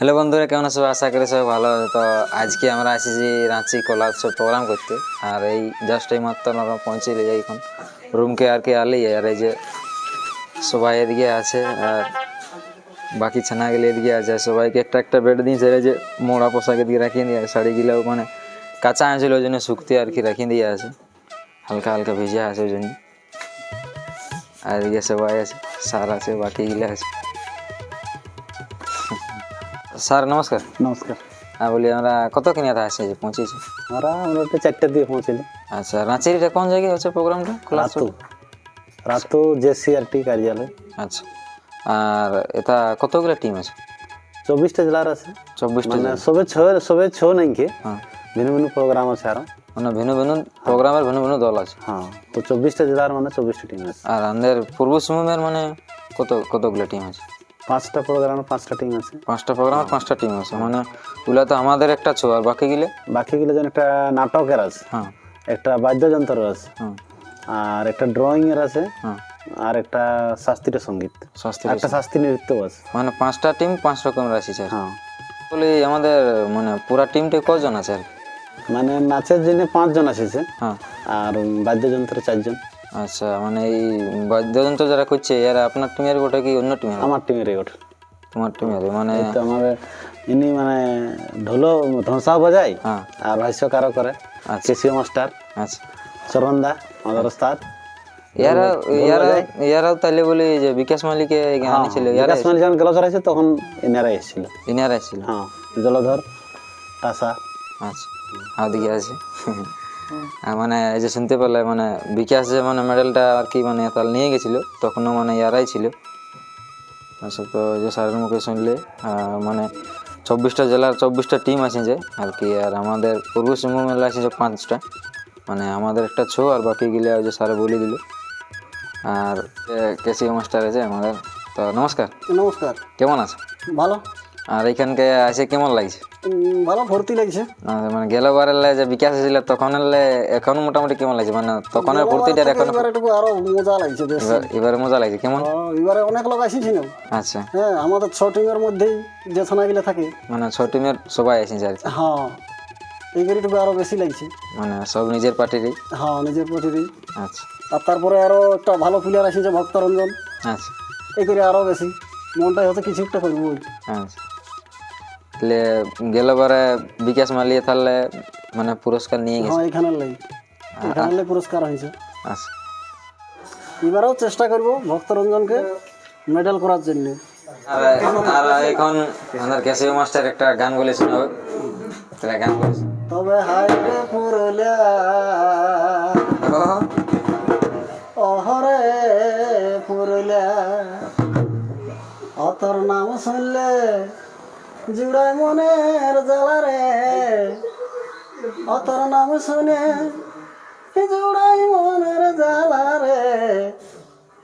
Hello বন্ধুরা, কেমন আছো? আশা করি সবাই ভালো তো আজকে আমরা এসেছি রাঁচি কলা উৎসব প্রোগ্রাম করতে। আর এই জাস্ট এই মাত্র আমরা পৌঁছে যাই এখন। রুমকে আর কি আলি আর এই যে সবাই এদিকে আছে, আর বাকি ছানাগুলো এদিকে আছে। সবাইকে একটা একটা বেড দিয়েছে যে মোড়া পোশাক এদিকে রাখিয়ে দিয়ে শাড়িগুলো মানে কাঁচা আছে ওই জন্য শুকতে আর কি রাখিয়ে দিয়ে আছে। হালকা হালকা ভিজে আছে, ওই জন্য। আর এদিকে সবাই আছে সার আছে, বাকিগুলো আছে। স্যার নমস্কার। নমস্কার। হ্যাঁ বলি আমরা কত কিনে আসছে যে পৌঁছেছি? আমরা আমরা একটা চারটার দিকে পৌঁছলি আচ্ছা রাঁচির এটা কোন জায়গায় হচ্ছে প্রোগ্রামটা খোলা রাতু। রাতু জেসিআরটি কার্যালয়। আচ্ছা। আর এটা কতগুলো টিম আছে? চব্বিশটা জেলার আছে। চব্বিশটা মানে সবে ছ সবে ছ নাই কি? হ্যাঁ। ভিন্ন ভিন্ন প্রোগ্রাম আছে আরও। মানে ভিন্ন ভিন্ন প্রোগ্রামের ভিন্ন ভিন্ন দল আছে। হ্যাঁ তো চব্বিশটা জেলার মানে চব্বিশটা টিম আছে। আর আমাদের পূর্ব সিংভূমের মানে কত কতগুলো টিম আছে? পাঁচটা প্রোগ্রামে পাঁচটা টিম আছে। পাঁচটা প্রোগ্রামের পাঁচটা টিম আছে। মানে ওগুলা তো আমাদের একটা ছো আর বাকি গিলে? বাকিগুলো যেন একটা নাটকের আছে হ্যাঁ। একটা বাদ্যযন্ত্রের আছে হ্যাঁ। আর একটা ড্রয়িং এর আছে হ্যাঁ। আর একটা শাস্ত্রীয় সংগীত। একটা শাস্ত্রীয় নৃত্যও আছে। মানে পাঁচটা টিম পাঁচ রকমের আছে স্যার হ্যাঁ। বলি আমাদের মানে পুরা টিমটা কজন আছে আর? মানে নাচের জন্য পাঁচজন আসেছে হ্যাঁ। আর বাদ্যযন্ত্রে চারজন। আচ্ছা মানে এই বাদ্যযন্ত্র যারা করছে এরা আপনার টিমের গোটা কি অন্য টিমের আমার টিমের ওঠে তোমার টিমের মানে তো আমাদের ইনি মানে ঢোলো ধনসাও বাজায় হ্যাঁ। আর ভাষ্যকারও করে আচ্ছা। কেসিও মাস্টার আচ্ছা। চরণদা আমাদের ওস্তাদ। ইয়ারা ইয়ারা ইয়ারাও তাহলে বলি যে বিকাশ মালিকে এখানে আনিছিল ইয়ারা বিকাশ মালি যখন গেলচর আছে তখন এনারা এসেছিল। ইনারা ছিল হ্যাঁ জলধর টাসা। আচ্ছা ওদিকে আছে। আর মানে এই যে শুনতে পেলে মানে বিকাশ যে মানে মেডেলটা আর কি মানে তাহলে নিয়ে গেছিল তখনও মানে ইয়ারাই ছিল। আচ্ছা তো যে স্যারের মুখে শুনলে মানে চব্বিশটা জেলার চব্বিশটা টিম আছে যে আর কি আর আমাদের পূর্ব সিংভূম মেলা আছে যে পাঁচটা। মানে আমাদের একটা ছো আর বাকি গিলে ওই যে স্যারে বলে দিল। আর কেসি মাস্টার আছে আমাদের। তো নমস্কার। নমস্কার। কেমন আছে? ভালো। আর এখানকে আসে কেমন লাগছে? ভালো ভর্তি লাগছে। মানে গেল বারের যে বিকাশ ছিল তখন এখন মোটামুটি কেমন লাগছে? মানে তখনের ভর্তিটার এখন এবারে একটু আরও মজা লাগছে বেশ। এবারে মজা লাগছে কেমন? এবারে অনেক লোক আসিছিল। আচ্ছা। হ্যাঁ আমাদের ছ টিমের মধ্যেই যে সোনাগুলো থাকে। মানে ছ টিমের সবাই আসেছে আর হ্যাঁ এই গাড়িটুকু আরও বেশি লাগছে। মানে সব নিজের পার্টিরই? হ্যাঁ নিজের প্রতিদিন আচ্ছা। আর তারপরে আরও একটা ভালো প্লেয়ার আসিছে ভক্তরঞ্জন আচ্ছা। এই করে আরও বেশি। মনটাই হয়তো কিছু একটা করব। আচ্ছা। তাহলে গেল বারে বিকাশ মালিয়ে তাহলে মানে পুরস্কার নিয়ে গেছে। এখানে লাই। এখানে পুরস্কার হয়েছে। আচ্ছা। এবারেও চেষ্টা করব ভক্তরঞ্জনকে মেডেল করার জন্য। আর আর এখন আমাদের ক্যাসিও মাস্টার একটা গান বলে শোনাবে তাহলে গান বলেছে। তবে হাই রে পুরুলিয়া অহরে পুরুলিয়া অতর নাম শুনলে জুড়াই মনের জ্বালা রে। অতর নাম শুনে জুড়াই মনের জ্বালা রে।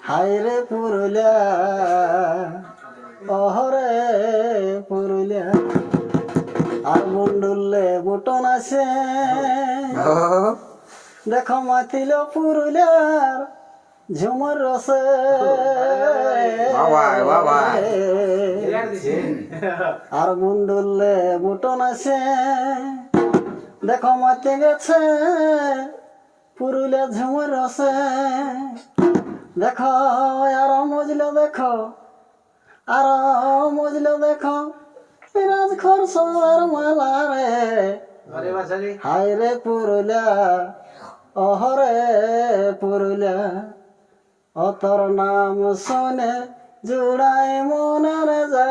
হাই রে পুরুলিয়া অহরে পুরুলিয়া। আর বন্ডুলে বুটন আছে। দেখো মাতিল পুরুলিয়ার ঝুমর রসে। আর বন্ডুলে বুটন আছে। দেখো মাতি গেছে পুরুলিয়া ঝুমর রসে। দেখো আর মজল দেখো আর মজল দেখো রাজ খরসর মালা রে। হাই রে পুরুলিয়া অহরে পুরুলিয়া। অতর নাম শোনে জুড়াই মনের জ্বালা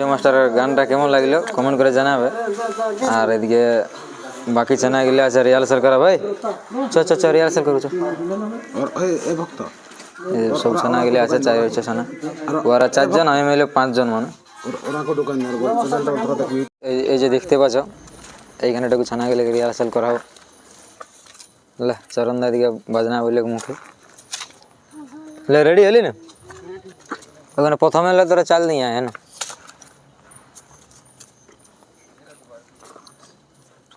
জাতীয় মাস্টারের গানটা কেমন লাগলো কমেন্ট করে জানাবে আর এদিকে বাকি চেনা গেলে আছে রিয়াল সরকার ভাই চ চ চ রিয়াল সরকার চ ভক্ত সব গেলে আছে চাই হয়েছে চেনা ওরা চারজন আমি মিলে পাঁচজন মানে এই যে দেখতে পাচ্ছ এইখানে একটু ছানাগুলো রিহার্সাল করা হবে লে চরণ দা এদিকে বাজনা বললে মুখে লে রেডি হলি না ওখানে প্রথমে তোরা চাল নিয়ে আয় না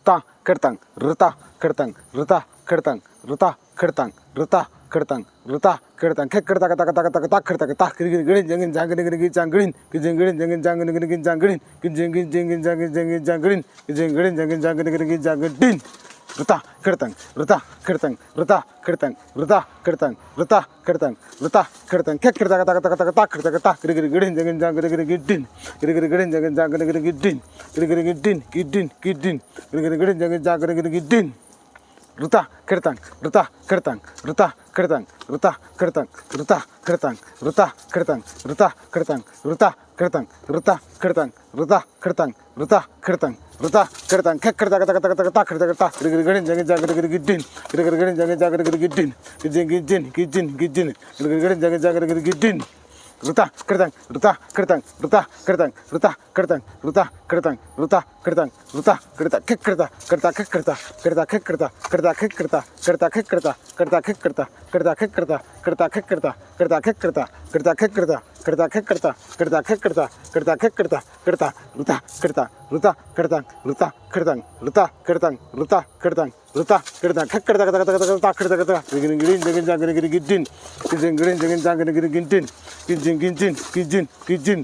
ता खडतांग रता खडतांग रता खडतांग रता खडतांग रता खडतांग रता खडतांग खेक खडता कता कता कता कता खडता कता गिडगिड जंगीन जांगीन गिडगी जांगडीन की जंगडीन जंगीन जांगीन गिडगी जांगडीन की जंगीन जंगीन जांगीन जंगीन जांगडीन की जंगडीन जंगीन जांगीन गिडगी जांगडीन Rita kerteng, rita kerteng, rita kerteng, rita kerteng, rita kerteng, rita kerteng, kek kerta kata kata kata kata kerta kata kiri kiri kiri jangan jangan kiri kiri kiri din, kiri kiri kiri jangan jangan kiri kiri kiri din, kiri kiri kiri din, kiri din, kiri din, kiri kiri kiri jangan jangan kiri kiri kiri din, rita kerteng, rita kerteng, rita kerteng, rita kerteng, खड़तंग रता खड़तंग रता खड़तंग रता खड़तंग रता खड़तंग खक खड़ता खता खता खता खता खड़ता खड़ता गिर गिर गड़िन जगे जागर गिर गिड्डिन गिर गिर गड़िन जगे जागर गिर गिड्डिन गिजिन गिजिन गिजिन गिजिन गिर गिर गड़िन जगे जागर गिर गिड्डिन रुता कृतंग रुता कृतंग रुता कृतंग रुता कृतंग रुता कृतंग रुता कृतंग रुता कृता खिक कृता कृता खिक कृता कृता खिक कृता कृता खिक कृता कृता खिक कृता कृता खिक कृता कृता खिक कृता कृता खिक कृता कृता खिक कृता कृता खिक कृता करता खे करता करता खे करता करता खे करता करता रुता करता रुता करता रुता करता रुता करता रुता करता रुता करता खे करता करता करता करता करता करता गिरिन गिरिन जगिन जागिन गिरिन गिरिन गिरिन गिरिन जागिन गिरिन गिरिन गिरिन गिरिन गिरिन गिरिन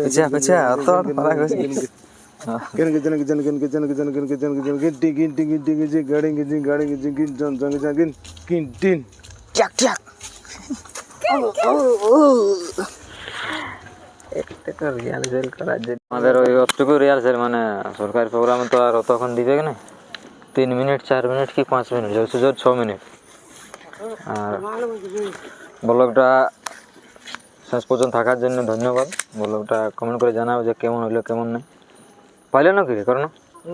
পিছা পিছা অত পারা গেছে চাক চাক রিহার্সেল করার জন্য আমাদের ওই অতটুকু রিহার্সেল মানে সরকারি প্রোগ্রামে তো আর অতক্ষণ দিবে না তিন মিনিট চার মিনিট কি পাঁচ মিনিট জোর জোর ছ মিনিট আর ব্লগটা শেষ পর্যন্ত থাকার জন্য ধন্যবাদ। ব্লগটা কমেন্ট করে জানাব যে কেমন হইল কেমন নাই। পাইলে না কি করো না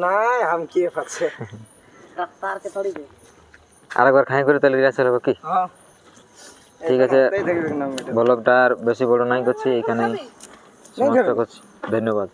নাই হাম কি পাচ্ছে। আরেকবার খাই করে তাহলে রিহার্সেল হবে কি? ঠিক আছে ব্লগটা আর বেশি বড় নাই করছি এখানে সমাপ্ত করছি। ধন্যবাদ।